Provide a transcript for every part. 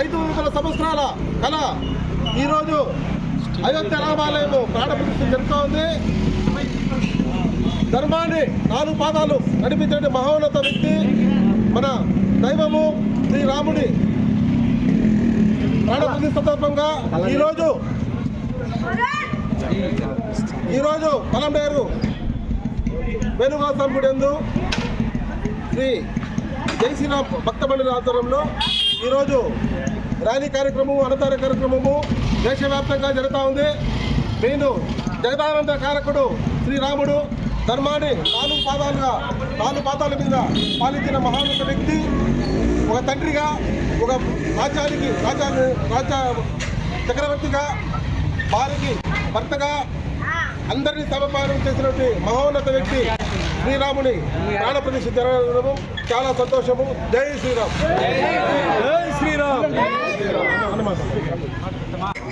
ఐదు వందల సంవత్సరాల కళ. ఈరోజు అయోధ్య రామాలయంలో ప్రాణప్రతిష్ఠ జరుగుతూ ఉంది. ధర్మాన్ని నాలుగు పాదాలు నడిపించే మహోన్నత వ్యక్తి మన దైవము శ్రీరాముడి ప్రాణప్రతి సందర్భంగా ఈరోజు ఈరోజు పలంనేరు వేణుగోస్వామి గుడి ఎందు శ్రీ జై శ్రీరామ్ భక్త మండలి ఆధ్వర్యంలో ఈరోజు ర్యాలీ కార్యక్రమము అన్నదాన కార్యక్రమము దేశవ్యాప్తంగా జరుగుతూ ఉంది. నేను జగదానంద కారకుడు శ్రీరాముడు ధర్మాన్ని నాలుగు పాదాలుగా నాలుగు పాదాల మీద పాలించిన మహాన్నత వ్యక్తి ఒక తండ్రిగా ఒక రాజ్యానికి రాజా రాజ్య చక్రవర్తిగా వారికి భర్తగా అందరినీ సమపాలన చేసినటువంటి మహోన్నత వ్యక్తి శ్రీరాముని ప్రాణప్రతిష్ఠ జరగడం చాలా సంతోషము. జై శ్రీరామ్. జై శ్రీరామ్.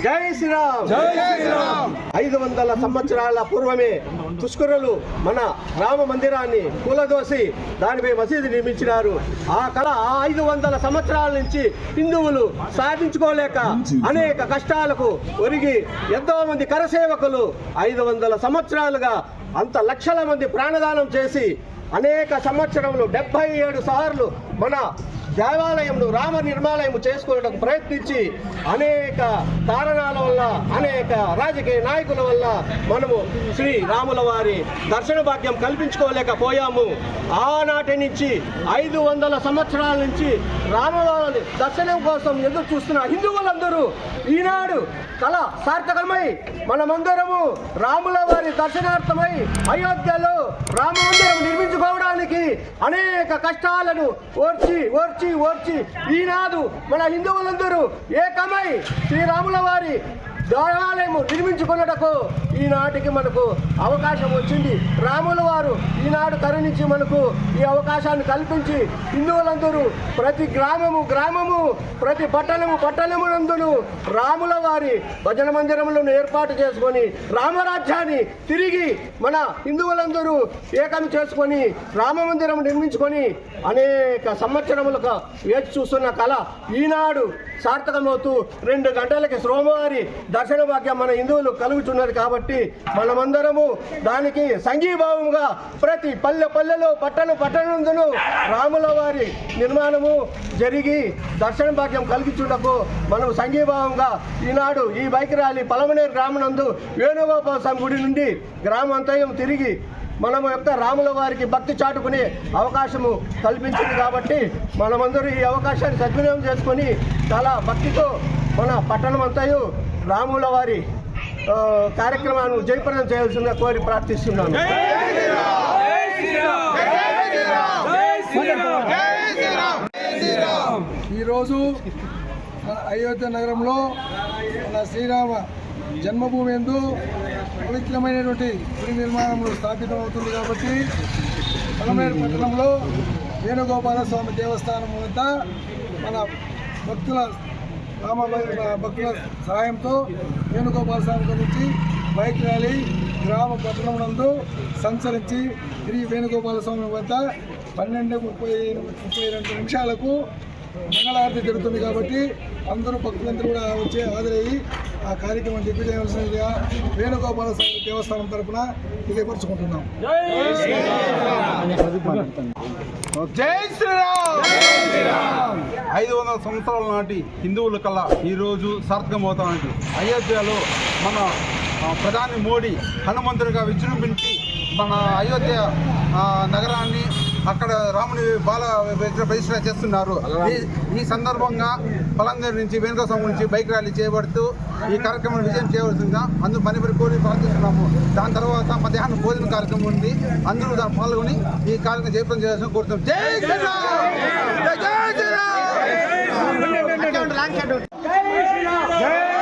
జై శ్రీరామ్. జై శ్రీరామ్. ఐదు వందల సంవత్సరాల పూర్వమే తుష్కరులు మన రామ మందిరాన్ని కూలదోసి దానిపై మసీదు నిర్మించినారు. ఆ కళ ఆ ఐదు వందల సంవత్సరాల నుంచి హిందువులు సాధించుకోలేక అనేక కష్టాలకు ఒరిగి ఎంతో మంది కరసేవకులు ఐదు వందల సంవత్సరాలుగా అంత లక్షల మంది ప్రాణదానం చేసి అనేక సంవత్సరములు డెబ్బై ఏడు సార్లు మన దేవాలయంను రామ నిర్మాలయం చేసుకోవడానికి ప్రయత్నించి అనేక కారణాల వల్ల అనేక రాజకీయ నాయకుల వల్ల మనము శ్రీ రాముల వారి దర్శన భాగ్యం కల్పించుకోలేకపోయాము. ఆనాటి నుంచి ఐదు వందల సంవత్సరాల నుంచి రామవారి దర్శనం కోసం ఎదురు చూస్తున్న హిందువులందరూ ఈనాడు కళ సార్థకమై మనమందరము రాముల వారి దర్శనార్థమై అయోధ్యలో రామ మందిరం నిర్మించుకోవడానికి అనేక కష్టాలను ఓర్చి ఓర్చి ఓర్చి ఈనాడు మన హిందువులందరూ ఏకమై శ్రీరాముల వారి దేవాలయము నిర్మించుకున్నటకు ఈనాటికి మనకు అవకాశం వచ్చింది. రాముల వారు ఈనాడు కరుణించి మనకు ఈ అవకాశాన్ని కల్పించి హిందువులందరూ ప్రతి గ్రామము గ్రామము ప్రతి పట్టణము పట్టణమునందును రాముల వారి భజన మందిరములను ఏర్పాటు చేసుకొని రామరాజ్యాన్ని తిరిగి మన హిందువులందరూ ఏకం చేసుకొని రామ మందిరం నిర్మించుకొని అనేక సంవత్సరములకు వేచి చూస్తున్న కళ ఈనాడు సార్థకమవుతూ రెండు గంటలకి శ్రోమవారి దర్శన భాగ్యం మన హిందువులు కలుగుతున్నది కాబట్టి మనమందరము దానికి సంఘీభావంగా ప్రతి పల్లె పల్లెలో పట్టణ పట్టణందును రాముల వారి నిర్మాణము జరిగి దర్శన భాగ్యం కలిగించుటకు మనం సంఘీభావంగా ఈనాడు ఈ బైక్ ర్యాలీ పలమనేరు గ్రామనందు వేణుగోపాల స్వామి గుడి నుండి గ్రామాంతయం తిరిగి మనం యొక్క రాముల వారికి భక్తి చాటుకునే అవకాశము కల్పించింది కాబట్టి మనమందరూ ఈ అవకాశాన్ని సద్వినియోగం చేసుకొని చాలా భక్తితో మన పట్టణం అంతయు రాముల వారి కార్యక్రమాన్ని జయప్రదం చేయాల్సిందిగా కోరి ప్రార్థిస్తున్నాను. ఈరోజు మన అయోధ్య నగరంలో మన శ్రీరామ జన్మభూమి ఎందు పవిత్రమైనటువంటి గుడి నిర్మాణంలో స్థాపితమవుతుంది కాబట్టి పలమేరు పట్టణంలో వేణుగోపాల స్వామి దేవస్థానం వద్ద మన భక్తుల రామ భక్తుల సహాయంతో వేణుగోపాల స్వామి గురించి బైక్ ర్యాలీ గ్రామ పట్టణం నందు సంచరించి శ్రీ వేణుగోపాల స్వామి వద్ద పన్నెండు ముప్పై ముప్పై రెండు నిమిషాలకు మంగళారతి జరుగుతుంది కాబట్టి అందరూ భక్తులందరూ కూడా వచ్చి హాజరయ్యి ఆ కార్యక్రమం దిగ్విజయవలసిందిగా వేణుగోపాల స్వామి దేవస్థానం తరపున తెలియపరుచుకుంటున్నాం. జై శ్రీరామ్! ఐదు వందల సంవత్సరాల నాటి హిందువుల కల్లా ఈరోజు సార్థకమవుతామండి అయోధ్యలో మన ప్రధాని మోడీ హనుమంతుడిగా విజృంభించి మన అయోధ్య నగరాన్ని అక్కడ రాముని బాల ప్రతిష్ట చేస్తున్నారు. ఈ- ఈ సందర్భంగా పలంగర్ నుంచి వేణుగోస్వామి నుంచి బైక్ ర్యాలీ చేయబడుతూ ఈ కార్యక్రమం విజయం చేయవలసిందిగా అందరూ పని పని కోరి ప్రార్థిస్తున్నాము. దాని తర్వాత మధ్యాహ్నం భోజన కార్యక్రమం ఉంది. అందరూ దాన్ని పాల్గొని ఈ కార్యక్రమం జయప్రదం చేయాల్సిన కోరుతున్నాం. జై శ్రీరామ్! జై శ్రీరామ్!